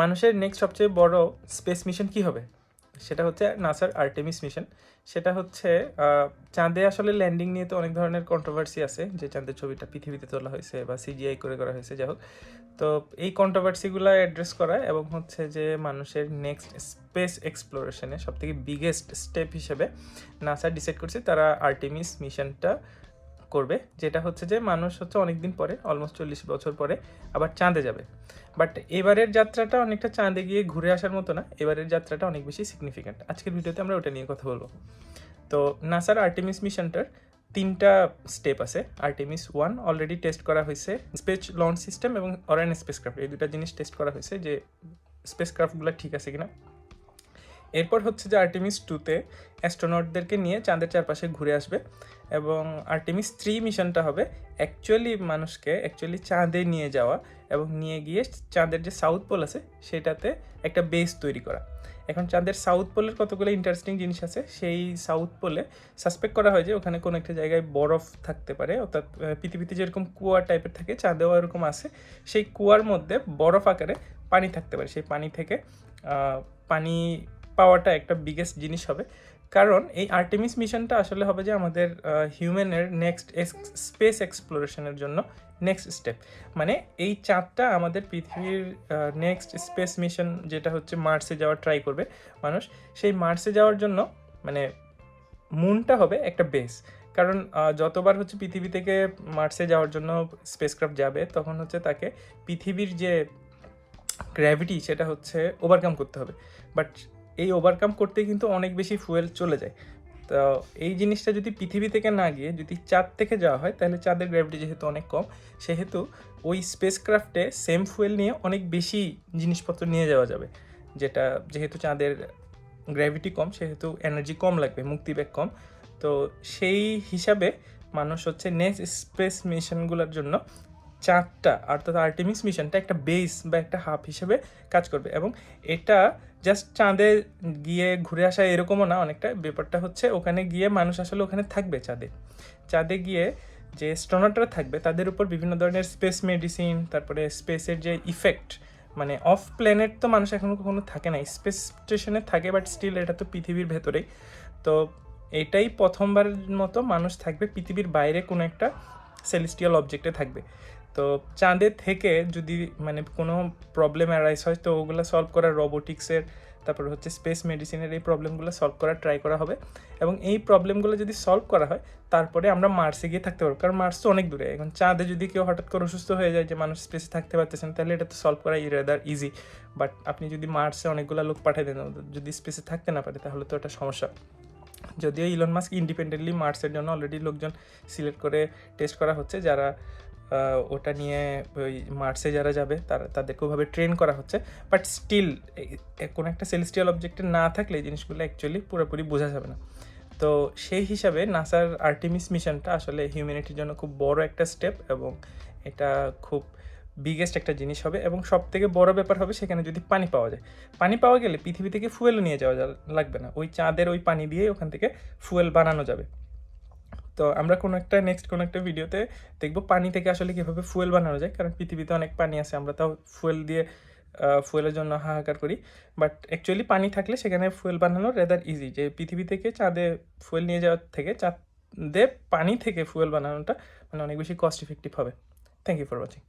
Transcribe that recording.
মানুষের নেক্সট সবচেয়ে বড় স্পেস মিশন কি হবে? সেটা হচ্ছে নাসার আর্টেমিস মিশন সেটা হচ্ছে চাঁদে আসলে ল্যান্ডিং নিয়ে তো অনেক ধরনের কন্ট্রোভার্সি আছে, যে চাঁদের ছবিটা পৃথিবীতে তোলা হয়েছে বা সিজিআই করে করা হয়েছে, যাই হোক। তো এই কন্ট্রোভার্সিগুলো অ্যাড্রেস করা এবং হচ্ছে যে মানুষের নেক্সট স্পেস এক্সপ্লোরেশনে সবথেকে বিগেস্ট স্টেপ হিসেবে নাসা ডিসাইড করছে, তারা আর্টেমিস মিশনটা করবে, যেটা হচ্ছে যে মানুষ হচ্ছে অনেক দিন পরে অলমোস্ট চল্লিশ বছর পরে আবার চাঁদে যাবে। বাট এবারের যাত্রাটা অনেকটা চাঁদে গিয়ে ঘুরে আসার মতো না, এবারের যাত্রাটা অনেক বেশি সিগনিফিক্যান্ট আজকের ভিডিওতে আমরা ওটা নিয়ে কথা বলব। তো নাসার আর্টেমিস মিশনটার তিনটা স্টেপ আছে। আর্টেমিস ওয়ান অলরেডি টেস্ট করা হয়েছে স্পেস লঞ্চ সিস্টেম এবং অরায়ন স্পেসক্রাফট এই দুটা জিনিস টেস্ট করা হয়েছে যে স্পেসক্রাফটগুলো ঠিক আছে কিনা। এরপর হচ্ছে যে আর্টেমিস টুতে অ্যাস্ট্রোনটদেরকে নিয়ে চাঁদের চারপাশে ঘুরে আসবে এবং আর্টেমিস থ্রি মিশনটা হবে অ্যাকচুয়ালি মানুষকে অ্যাকচুয়ালি চাঁদে নিয়ে যাওয়া এবং নিয়ে গিয়ে চাঁদের যে সাউথ পোল আছে সেটাতে একটা বেস তৈরি করা। এখন চাঁদের সাউথ পোলের কতগুলো ইন্টারেস্টিং জিনিস আছে সেই সাউথ পোলে সাসপেক্ট করা হয় যে ওখানে কোনো একটা জায়গায় বরফ থাকতে পারে, অর্থাৎ পৃথিবীতে যেরকম কুয়া টাইপের থাকে, চাঁদেও এরকম আছে, সেই কুয়ার মধ্যে বরফ আকারে পানি থাকতে পারে। সেই পানি থেকে পানি পাওয়াটা একটা বিগেস্ট জিনিস হবে। কারণ এই আর্টেমিস মিশনটা আসলে হবে যে আমাদের হিউম্যানের নেক্সট স্পেস এক্সপ্লোরেশনের জন্য নেক্সট স্টেপ মানে এই চাঁদটা আমাদের পৃথিবীর নেক্সট স্পেস মিশন যেটা হচ্ছে মার্সে যাওয়ার ট্রাই করবে মানুষ। সেই মার্সে যাওয়ার জন্য মানে মুনটা হবে একটা বেস কারণ যতবার হচ্ছে পৃথিবী থেকে মার্সে যাওয়ার জন্য স্পেসক্রাফট যাবে, তখন হচ্ছে তাকে পৃথিবীর যে গ্র্যাভিটি সেটা হচ্ছে ওভারকাম করতে হবে। বাট এই ওভারকাম করতে কিন্তু অনেক বেশি ফুয়েল চলে যায়। তো এই জিনিসটা যদি পৃথিবী থেকে না গিয়ে যদি চাঁদ থেকে যাওয়া হয়, তাহলে চাঁদের গ্র্যাভিটি যেহেতু অনেক কম, সেহেতু ওই স্পেসক্রাফটে সেম ফুয়েল নিয়ে অনেক বেশি জিনিসপত্র নিয়ে যাওয়া যাবে। যেটা যেহেতু চাঁদের গ্র্যাভিটি কম, সেহেতু এনার্জি কম লাগবে মুক্তিবেগ কম। তো সেই হিসাবে মানুষ হচ্ছে নেক্সট স্পেস মিশনগুলোর জন্য চাঁদটা অর্থাৎ আর্টেমিস মিশনটা একটা বেস বা একটা হাব হিসেবে কাজ করবে এবং এটা জাস্ট চাঁদে গিয়ে ঘুরে আসা এরকমও না, অনেকটা ব্যাপারটা হচ্ছে ওখানে গিয়ে মানুষ আসলে ওখানে থাকবে চাঁদে। চাঁদে গিয়ে যে স্ট্রোনটরা থাকবে তাদের উপর বিভিন্ন ধরনের স্পেস মেডিসিন তারপরে স্পেসের যে ইফেক্ট মানে অফ প্ল্যানেট তো মানুষ এখনও কখনো থাকে না স্পেস স্টেশনে থাকে বাট স্টিল এটা তো পৃথিবীর ভেতরেই। তো এটাই প্রথমবারের মতো মানুষ থাকবে, পৃথিবীর বাইরে কোনো একটা সেলিস্টিয়াল অবজেক্টে থাকবে। তো চাঁদের থেকে যদি মানে কোনো প্রবলেম অ্যারাইজ হয়, তো ওগুলো সলভ করা রোবোটিক্সের তারপর হচ্ছে স্পেস মেডিসিনের এই প্রবলেমগুলো সলভ করার ট্রাই করা হবে। এবং এই প্রবলেমগুলো যদি সলভ করা হয়, তারপরে আমরা মার্সে গিয়ে থাকতে পারব। কারণ মার্স তো অনেক দূরে। এখন চাঁদে যদি কেউ হঠাৎ করে অসুস্থ হয়ে যায় যে মানুষ স্পেসে থাকতে পারতেছেন তাহলে এটা তো সলভ করা ইরেদার ইজি বাট আপনি যদি মার্সে অনেকগুলো লোক পাঠিয়ে দেন, যদি স্পেসে থাকতে না পারে, তাহলে তো এটা সমস্যা। যদিও ইলন মাস্ক ইন্ডিপেন্ডেন্টলি মার্সের জন্য অলরেডি লোকজন সিলেক্ট করে টেস্ট করা হচ্ছে, যারা ওটা নিয়ে ওই মার্সে যারা যাবে, তারা, তাদেরকে ওভাবে ট্রেন করা হচ্ছে। বাট স্টিল কোনো একটা সেলেস্টিয়াল অবজেক্টে না থাকলে এই জিনিসগুলো অ্যাকচুয়ালি পুরোপুরি বোঝা যাবে না। তো সেই হিসাবে নাসার আর্টিমিস মিশনটা আসলে হিউম্যানিটির জন্য খুব বড় একটা স্টেপ এবং এটা খুব বিগেস্ট একটা জিনিস হবে এবং সব থেকে বড় ব্যাপার হবে সেখানে যদি পানি পাওয়া যায়। পানি পাওয়া গেলে পৃথিবী থেকে ফুয়েল নিয়ে যাওয়া লাগবে না। ওই চাঁদের ওই পানি দিয়ে ওখান থেকে ফুয়েল বানানো যাবে। তো আমরা কোনো একটা নেক্সট কোনো একটা ভিডিওতে দেখব পানি থেকে আসলে কীভাবে ফুয়েল বানানো যায়। কারণ পৃথিবীতে অনেক পানি আছে, আমরা তাও ফুয়েল দিয়ে ফুয়েলের জন্য হাহাকার করি। বাট অ্যাকচুয়ালি পানি থাকলে সেখানে ফুয়েল বানানো রেদার ইজি যে পৃথিবী থেকে চাঁদে ফুয়েল নিয়ে যাওয়ার থেকে চাঁদে পানি থেকে ফুয়েল বানানোটা মানে অনেক বেশি কস্ট ইফেক্টিভ হবে। Thank you for watching